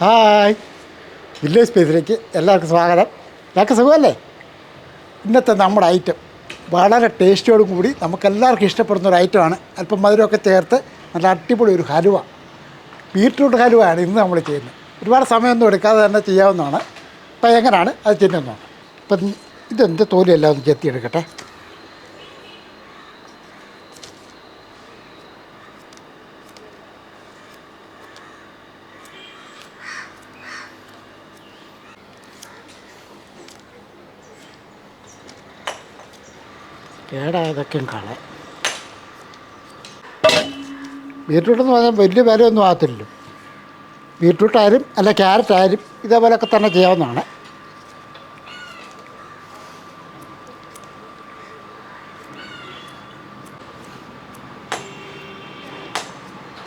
Hi. Village സ്പേസിലേക്ക് എല്ലാവർക്കും സ്വാഗതം. എല്ലാവർക്കും സുഖമല്ലേ? ഇന്നത്തെ നമ്മുടെ ഐറ്റം വളരെ ടേസ്റ്റിയോടും കൂടി നമുക്കെല്ലാവർക്കും ഇഷ്ടപ്പെടുന്ന ഒരു ഐറ്റമാണ് അല്പം മധുരമൊക്കെ ചേർത്ത് നല്ല അടിപൊളി ഒരു ഹലുവ. ബീട്രൂട്ട് ഹലുവയാണ് ഇന്ന് നമ്മൾ ചെയ്യുന്നത്. ഒരുപാട് സമയമൊന്നും എടുക്കാതെ തന്നെ ചെയ്യാവുന്നതാണ്. അപ്പോൾ എങ്ങനെയാണ് അത് ചെയ്യുന്നതെന്നാണ് അപ്പം ഇതെന്റെ തോലിയെല്ലാം? ഒന്ന് ചെത്തിയെടുക്കട്ടെ. കേടായതൊക്കെയും കളയാം ബീട്രൂട്ട് എന്ന് പറഞ്ഞാൽ വലിയ വിലയൊന്നും ആകത്തില്ലല്ലോ. ബീട്രൂട്ട് അല്ല ക്യാരറ്റ് ആയാലും ഇതേപോലെയൊക്കെ തന്നെ ചെയ്യാവുന്നതാണ്.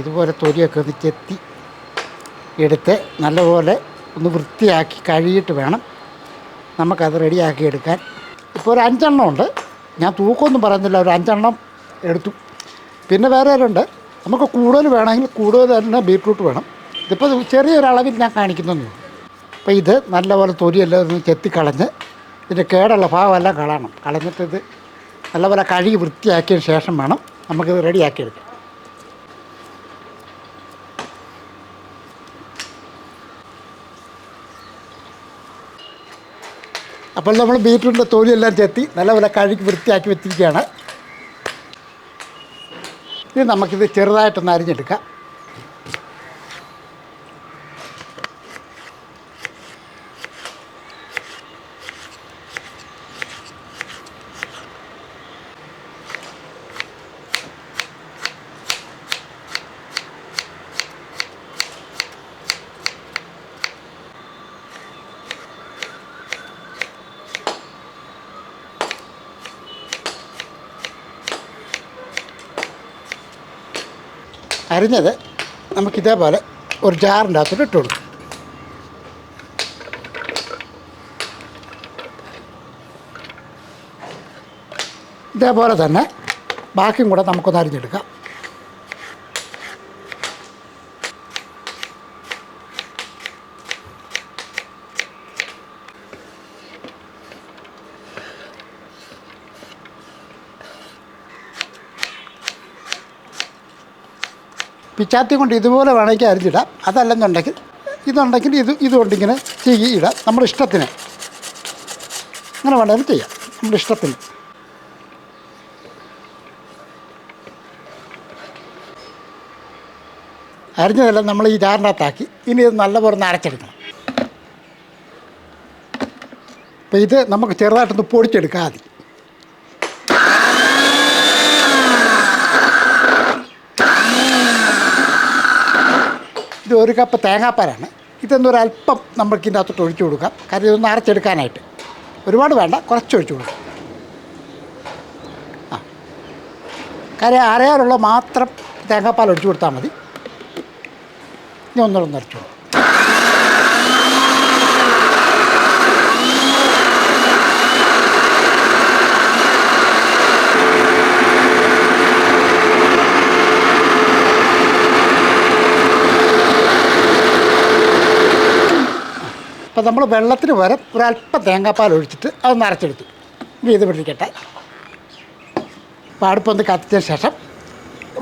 ഇതുപോലെ തൊലിയൊക്കെ ഒന്ന് ചെത്തി എടുത്ത് നല്ലപോലെ ഒന്ന് വൃത്തിയാക്കി കഴുകിയിട്ട് വേണം നമുക്കത് റെഡിയാക്കി എടുക്കാൻ. ഇപ്പോൾ ഒരു അഞ്ചെണ്ണം ഉണ്ട്. ഞാൻ തൂക്കമൊന്നും പറയുന്നില്ല. ഒരു അഞ്ചെണ്ണം എടുത്തു. പിന്നെ വേറെ ആരുണ്ട്? നമുക്ക് കൂടുതൽ വേണമെങ്കിൽ കൂടുതൽ തന്നെ ബീട്രൂട്ട് വേണം. ഇതിപ്പോൾ ചെറിയൊരളവിൽ ഞാൻ കാണിക്കുന്നു അപ്പോൾ ഇത് നല്ലപോലെ തൊലിയെല്ലാം ഒന്ന് ചെത്തിക്കളഞ്ഞ് ഇതിന്റെ കേടുള്ള ഭാഗമെല്ലാം കളയണം. കളഞ്ഞിട്ട് ഇത് നല്ലപോലെ കഴുകി വൃത്തിയാക്കിയതിന് ശേഷം വേണം നമുക്കിത് റെഡിയാക്കിയെടുക്കാം അപ്പോൾ നമ്മൾ ബീറ്റ്റൂട്ടിന്റെ തൊലിയെല്ലാം ചെത്തി നല്ലപോലെ കഴുകി വൃത്തിയാക്കി വെച്ചിരിക്കുകയാണ്. ഇനി നമുക്കിത് ചെറുതായിട്ടൊന്ന് അരിഞ്ഞെടുക്കാം. അരിഞ്ഞത് നമുക്കിതേപോലെ ഒരു ജാറിന്റെ അകത്തോട്ട് ഇട്ട് കൊടുക്കും. ഇതേപോലെ തന്നെ ബാക്കിയും കൂടെ നമുക്കൊന്ന് അരിഞ്ഞെടുക്കാം. പിച്ചാത്തി കൊണ്ട് ഇതുപോലെ വേണമെങ്കിൽ അരിഞ്ഞിടാം. അതല്ലെന്നുണ്ടെങ്കിൽ ഇതുണ്ടെങ്കിൽ ഇത് ഇതുകൊണ്ടിങ്ങനെ ചീകി ഇടാം നമ്മുടെ ഇഷ്ടത്തിന് അങ്ങനെ വേണമെങ്കിൽ ചെയ്യാം. നമ്മുടെ ഇഷ്ടത്തിന്. അരിഞ്ഞതെല്ലാം നമ്മൾ ഈ ജാറിനകത്താക്കി. ഇനി ഇത് നല്ലപോലെ ഒന്ന് അരച്ചെടുക്കണം. അപ്പോൾ ഇത് നമുക്ക് ചെറുതായിട്ടൊന്ന് പൊടിച്ചെടുക്കാം ഇത് ഒരു കപ്പ് തേങ്ങാപ്പാലാണ്. ഇതൊന്നൊരു അല്പം നമുക്ക് ഇതിന്റെ അകത്തോട്ട് ഒഴിച്ചു കൊടുക്കാം. കാരണം ഇതൊന്ന് അരച്ചെടുക്കാനായിട്ട്. ഒരുപാട് വേണ്ട കുറച്ച് ഒഴിച്ചു കൊടുക്കാം. ആ. കാര്യം അരയാറുള്ള മാത്രം തേങ്ങാപ്പാൽ ഒഴിച്ചു കൊടുത്താൽ മതി. ഇനി ഒന്നുകൂടെ ഒന്ന് കൊടുക്കാം. അപ്പോൾ നമ്മൾ വെള്ളത്തിന് വരെ ഒരല്പം തേങ്ങാപ്പാൽ ഒഴിച്ചിട്ട് അത് നിറച്ചെടുത്തു. ഇത് പിടിക്കട്ടെ അപ്പോൾ അടുപ്പൊന്ന് കത്തിച്ചതിന് ശേഷം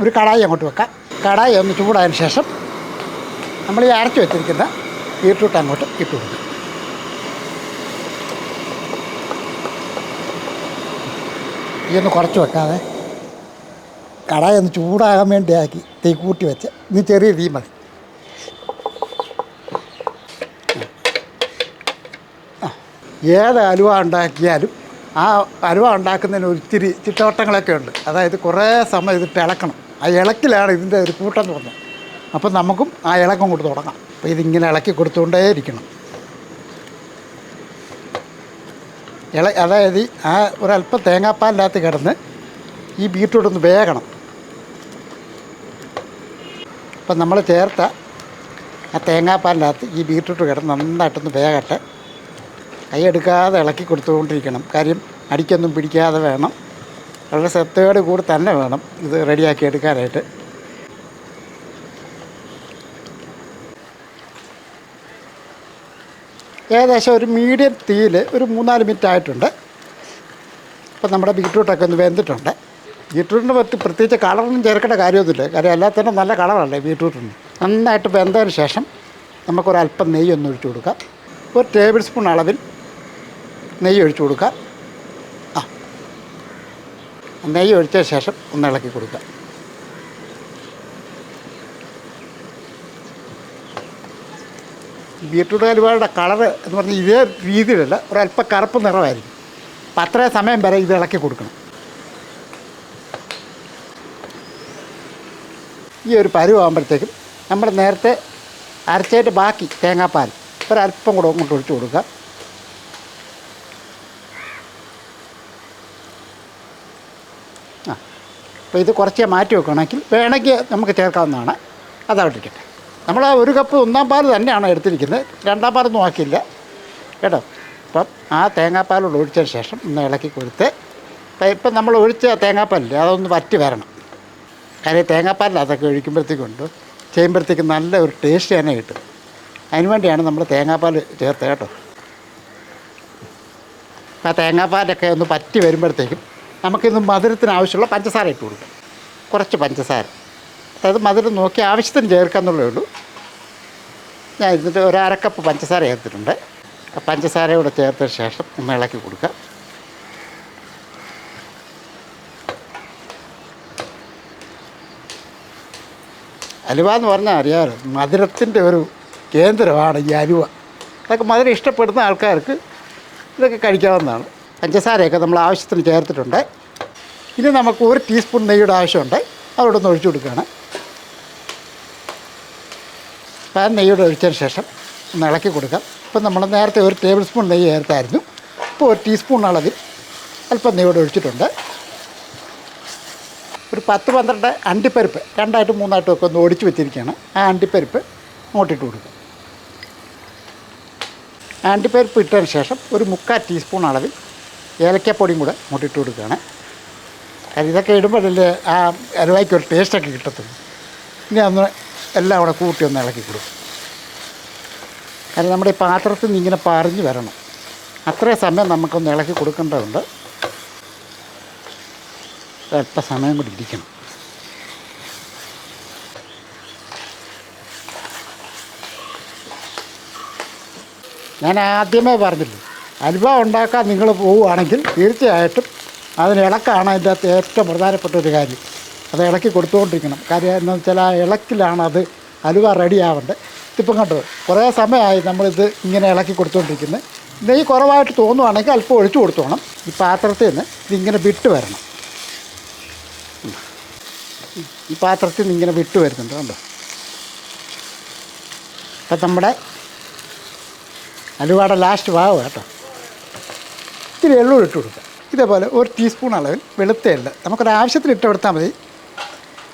ഒരു കടായി അങ്ങോട്ട് വെക്കാം. കടായി ഒന്ന് ചൂടായതിന് ശേഷം നമ്മൾ ഈ അരച്ച് വെച്ചിരിക്കുന്ന ബീട്രൂട്ട് അങ്ങോട്ട് ഇട്ട് കൊടുക്കും. ഒന്ന് കുറച്ച് വെക്കാതെ കടായി ഒന്ന് ചൂടാകാൻ വേണ്ടി ആക്കി തീ കൂട്ടി വെച്ച് ഇനി ചെറിയ തീ മതി. ഏത് അലുവ ഉണ്ടാക്കിയാലും ആ അലുവ ഉണ്ടാക്കുന്നതിന് ഒത്തിരി ചിട്ടവട്ടങ്ങളൊക്കെ ഉണ്ട്. അതായത് കുറേ സമയം ഇതിട്ട് ഇളക്കണം ആ ഇളക്കിലാണ് ഇതിന്റെ ഒരു കൂട്ടം പറഞ്ഞത്. അപ്പം നമുക്കും ആ ഇളക്കം കൊണ്ട് തുടങ്ങാം. അപ്പോൾ ഇതിങ്ങനെ ഇളക്കി കൊടുത്തുകൊണ്ടേ ഇരിക്കണം ഇള അതായത് ആ ഒരല്പം തേങ്ങാപ്പാലിനകത്ത് കിടന്ന് ഈ ബീട്രൂട്ട് ഒന്ന് വേകണം. അപ്പം നമ്മൾ ചേർത്ത ആ തേങ്ങാപ്പാലിനകത്ത് ഈ ബീട്രൂട്ട് കിടന്ന് നന്നായിട്ടൊന്ന് വേകട്ടെ. കൈയെടുക്കാതെ ഇളക്കി കൊടുത്തുകൊണ്ടിരിക്കണം. കാര്യം അടിക്കൊന്നും പിടിക്കാതെ വേണം. വളരെ ശ്രദ്ധയോട് കൂടി തന്നെ വേണം ഇത് റെഡിയാക്കി എടുക്കാനായിട്ട്. ഏകദേശം ഒരു മീഡിയം തീയിൽ ഒരു മൂന്നാൽ മിനിറ്റ് ആയിട്ടുണ്ട്. അപ്പോൾ നമ്മുടെ ബീട്രൂട്ടൊക്കെ ഒന്ന് വെന്തിട്ടുണ്ട്. ബീട്രൂട്ടിന് പറ്റി പ്രത്യേകിച്ച് കളറൊന്നും ചേർക്കേണ്ട കാര്യമൊന്നുമില്ല. കാര്യം എല്ലാത്തിനും നല്ല കളറല്ലേ ബീട്രൂട്ടിന്. നന്നായിട്ട് വെന്തതിന് ശേഷം നമുക്കൊരല്പം നെയ്യൊന്ന് ഒഴിച്ചു കൊടുക്കാം. ഒരു ടേബിൾ സ്പൂൺ അളവിൽ നെയ്യ് ഒഴിച്ചു കൊടുക്കുക. ആ. നെയ്യ് ഒഴിച്ച ശേഷം ഒന്ന് ഇളക്കി കൊടുക്കുക. ബീട്രൂട്ട് ഹലുവയുടെ കളറ് എന്ന് പറഞ്ഞാൽ ഇതേ രീതിയിലല്ല അല്പം കറുപ്പ് നിറമായിരിക്കും. അപ്പം അത്രയും സമയം വരെ ഇത് ഇളക്കി കൊടുക്കണം. ഈ ഒരു പരുവാകുമ്പോഴത്തേക്കും നമ്മൾ നേരത്തെ അരച്ചേറ്റ് ബാക്കി തേങ്ങാപ്പാൽ ഒരല്പം കൂടെ അങ്ങോട്ട് ഒഴിച്ചു കൊടുക്കുക. അപ്പോൾ ഇത് കുറച്ചേ മാറ്റി വെക്കണമെങ്കിൽ വേണമെങ്കിൽ നമുക്ക് ചേർക്കാവുന്നതാണ്. അതവിട്ടിരിക്കട്ടെ. നമ്മൾ ആ ഒരു കപ്പ് ഒന്നാം പാൽ തന്നെയാണ് എടുത്തിരിക്കുന്നത്. രണ്ടാം പാലൊന്നും ആക്കിയില്ല. കേട്ടോ? അപ്പം ആ തേങ്ങാപ്പാലോട് ഒഴിച്ചതിന് ശേഷം ഒന്ന് ഇളക്കി കൊടുത്ത് ഇപ്പം നമ്മൾ ഒഴിച്ച തേങ്ങാപ്പാലില്ലേ അതൊന്ന് വറ്റി വരണം. കാര്യം തേങ്ങാപ്പാലിൽ അതൊക്കെ ഒഴിക്കുമ്പോഴത്തേക്കുണ്ട് ചെയ്യുമ്പോഴത്തേക്ക് നല്ല ഒരു ടേസ്റ്റ് തന്നെ കിട്ടും. അതിന് വേണ്ടിയാണ് നമ്മൾ തേങ്ങാപ്പാൽ ചേർത്തത് കേട്ടോ. ആ തേങ്ങാപ്പാലൊക്കെ ഒന്ന് പറ്റി വരുമ്പോഴത്തേക്കും നമുക്കിന്ന് മധുരത്തിന് ആവശ്യമുള്ള പഞ്ചസാര ഇട്ട് കൊടുക്കും. കുറച്ച് പഞ്ചസാര. അതായത് മധുരം നോക്കി ആവശ്യത്തിന് ചേർക്കാന്നുള്ളേ ഉള്ളൂ. ഞാൻ ഇതിന്റെ ഒരു അരക്കപ്പ് പഞ്ചസാര ചേർത്തിട്ടുണ്ട്. പഞ്ചസാര കൂടെ ചേർത്തതിന് ശേഷം ഒന്ന് ഇളക്കി കൊടുക്കുക അലുവ എന്ന് പറഞ്ഞാൽ അറിയാമല്ലോ മധുരത്തിന്റെ ഒരു കേന്ദ്രമാണ് ഈ അലുവ. അതൊക്കെ മധുരം ഇഷ്ടപ്പെടുന്ന ആൾക്കാർക്ക് ഇതൊക്കെ കഴിക്കാവുന്നതാണ്. പഞ്ചസാരയൊക്കെ നമ്മൾ ആവശ്യത്തിന് ചേർത്തിട്ടുണ്ട്. ഇനി നമുക്ക് ഒരു ടീസ്പൂൺ നെയ്യുടെ ആവശ്യമുണ്ട്. അതോടൊന്ന് ഒഴിച്ചു കൊടുക്കുകയാണ്. ആ നെയ്യോട് ഒഴിച്ചതിന് ശേഷം ഒന്ന് ഇളക്കി കൊടുക്കാം. ഇപ്പം നമ്മൾ നേരത്തെ ഒരു ടേബിൾ സ്പൂൺ നെയ്യ് ചേർത്തായിരുന്നു. ഇപ്പോൾ ഒരു ടീസ്പൂൺ അളവിൽ അല്പം നെയ്യോട് ഒഴിച്ചിട്ടുണ്ട്. ഒരു പത്ത് പന്ത്രണ്ട് അണ്ടിപ്പരിപ്പ് രണ്ടായിട്ടും മൂന്നായിട്ടും ഒക്കെ ഒന്ന് ഒടിച്ച് വെച്ചിരിക്കുകയാണ്. ആ അണ്ടിപ്പരിപ്പ് അങ്ങോട്ടിട്ട് കൊടുക്കുക അണ്ടിപ്പരിപ്പ് ഇട്ടതിന് ശേഷം ഒരു മുക്കാൽ ടീസ്പൂൺ അളവിൽ ഏലക്കപ്പൊടിയും കൂടെ മുട്ടിട്ട് കൊടുക്കുകയാണ്. കാരണം ഇതൊക്കെ ഇടുമ്പോഴല്ലേ ആ അലുവായ്ക്ക് ഒരു ടേസ്റ്റൊക്കെ കിട്ടത്തുള്ളൂ. ഇനി അന്ന് എല്ലാം കൂടെ കൂട്ടി ഒന്ന് ഇളക്കി കൊടുക്കും. കാരണം നമ്മുടെ ഈ പാത്രത്തിൽ നിന്ന് ഇങ്ങനെ പറഞ്ഞ് വരണം. അത്രയും സമയം നമുക്കൊന്ന് ഇളക്കി കൊടുക്കേണ്ടതുണ്ട്. അല്പ സമയം കൂടി ഇരിക്കണം. ഞാൻ ആദ്യമേ പറഞ്ഞില്ലേ അലുവ ഉണ്ടാക്കാൻ നിങ്ങൾ പോവുകയാണെങ്കിൽ തീർച്ചയായിട്ടും അതിന് ഇളക്കാണ് അതിന്റെ അകത്ത് ഏറ്റവും പ്രധാനപ്പെട്ട ഒരു കാര്യം. അത് ഇളക്കി കൊടുത്തുകൊണ്ടിരിക്കണം. കാര്യം എന്താണെന്ന് വെച്ചാൽ ആ ഇളക്കിലാണ് അത് അലുവ റെഡി ആവേണ്ടത് ഇതിപ്പം കണ്ടോ കുറേ സമയമായി നമ്മളിത് ഇങ്ങനെ ഇളക്കി കൊടുത്തുകൊണ്ടിരിക്കുന്നത് നെയ്യ് കുറവായിട്ട് തോന്നുവാണെങ്കിൽ അല്പം ഒഴിച്ചു കൊടുത്തോണം. ഈ പാത്രത്തിൽ നിന്ന് ഇതിങ്ങനെ വിട്ട് വരണം. ഈ പാത്രത്തിൽ നിന്ന് ഇങ്ങനെ വിട്ട് വരുന്നുണ്ട് കണ്ടോ. അപ്പം നമ്മുടെ അലുവയുടെ ലാസ്റ്റ് ഭാഗം കേട്ടോ. ഇത്തിരി എള്ളും ഇട്ട് കൊടുക്കുക. ഇതേപോലെ ഒരു ടീസ്പൂൺ അളവിൽ വെളുത്ത എള്ള്. നമുക്കൊരു ആവശ്യത്തിന് ഇട്ട് കൊടുത്താൽ മതി.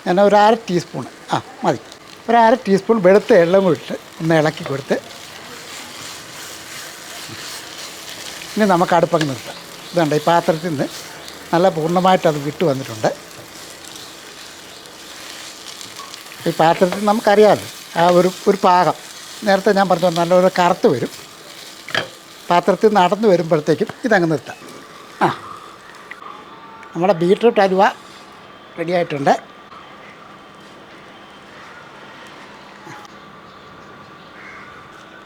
ഞാൻ ഒരു അര ടീസ്പൂൺ ആ മതി. ഒരു അര ടീസ്പൂൺ വെളുത്ത എള്ളും കൂടി ഇട്ട് ഒന്ന് ഇളക്കി കൊടുത്ത് ഇനി നമുക്ക് അടുപ്പങ്ങ് നിർത്താം. ഇതുണ്ട് ഈ പാത്രത്തിൽ നിന്ന് നല്ല പൂർണമായിട്ട് അത് വിട്ട് വന്നിട്ടുണ്ട്. ഈ പാത്രത്തിൽ നമുക്കറിയാമല്ലോ ആ ഒരു ഒരു പാകം. നേരത്തെ ഞാൻ പറഞ്ഞ നല്ലൊരു കറുത്ത് വരും. പാത്രത്തിൽ നടന്നു വരുമ്പോഴത്തേക്കും ഇതങ്ങ് നിർത്താം. ആ. നമ്മുടെ ബീട്രൂട്ട് അലുവ റെഡി ആയിട്ടുണ്ട്.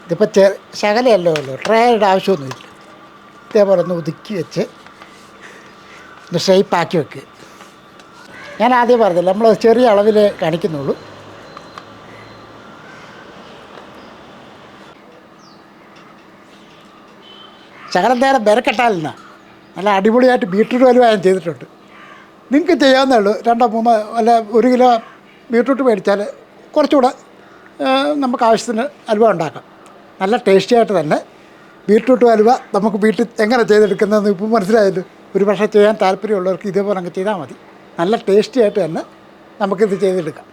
ഇതിപ്പോൾ ചെ ശകലയല്ലേ ഉള്ളൂ ട്രേയുടെ ആവശ്യമൊന്നുമില്ല. ഇതേപോലെ ഒന്ന് ഒതുക്കി വെച്ച് ഒന്ന് ഷേപ്പാക്കി വെക്കുക ഞാൻ ആദ്യം പറഞ്ഞില്ല നമ്മൾ ചെറിയ അളവിൽ കാണിക്കുന്നുള്ളൂ. ശകലം നേരം ബെരക്കെട്ടാലിന നല്ല അടിപൊളിയായിട്ട് ബീട്രൂട്ട് ഞാൻ ചെയ്തിട്ടുണ്ട്. നിങ്ങൾക്ക് ചെയ്യാവുന്നേ ഉള്ളൂ. രണ്ടോ മൂന്നോ അല്ല ഒരു കിലോ ബീട്രൂട്ട് മേടിച്ചാൽ കുറച്ചുകൂടെ നമുക്ക് ആവശ്യത്തിന് അലുവ ഉണ്ടാക്കാം. നല്ല ടേസ്റ്റി ആയിട്ട് തന്നെ ബീട്രൂട്ട് അലുവ നമുക്ക് വീട്ടിൽ എങ്ങനെ ചെയ്തെടുക്കുന്നതെന്ന് ഇപ്പം മനസ്സിലായല്ലോ. ഒരു പക്ഷേ ചെയ്യാൻ താല്പര്യമുള്ളവർക്ക് ഇതേപോലെ അങ്ങ് ചെയ്താൽ മതി. നല്ല ടേസ്റ്റി ആയിട്ട് തന്നെ നമുക്കിത് ചെയ്തെടുക്കാം.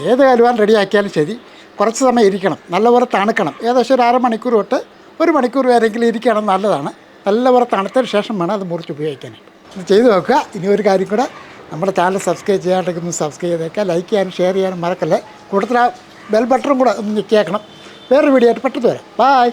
ഏത് കലുവാൻ റെഡിയാക്കിയാലും ശരി. കുറച്ച് സമയം ഇരിക്കണം. നല്ലപോലെ തണുക്കണം. ഏകദേശം ഒരു അരമണിക്കൂർ തൊട്ട് ഒരു മണിക്കൂർ വരെയെങ്കിലും ഇരിക്കണം നല്ലതാണ്. നല്ലപോലെ തണുത്തതിന് ശേഷം വേണം അത് മുറിച്ച് ഉപയോഗിക്കാനായിട്ട് ഇത് ചെയ്തു നോക്കുക. ഇനി ഒരു കാര്യം കൂടെ നമ്മുടെ ചാനൽ സബ്സ്ക്രൈബ് ചെയ്യാണ്ടെങ്കിൽ ഒന്ന് സബ്സ്ക്രൈബ് ചെയ്തേക്കുക ലൈക്ക് ചെയ്യാനും ഷെയർ ചെയ്യാനും മറക്കല്ലേ. കൂടുതൽ ബെൽ ബട്ടറും കൂടെ ഒന്ന് ഞെക്കിയേക്കണം. വേറൊരു വീഡിയോ ആയിട്ട് പെട്ടെന്ന് വരാം. ബായ്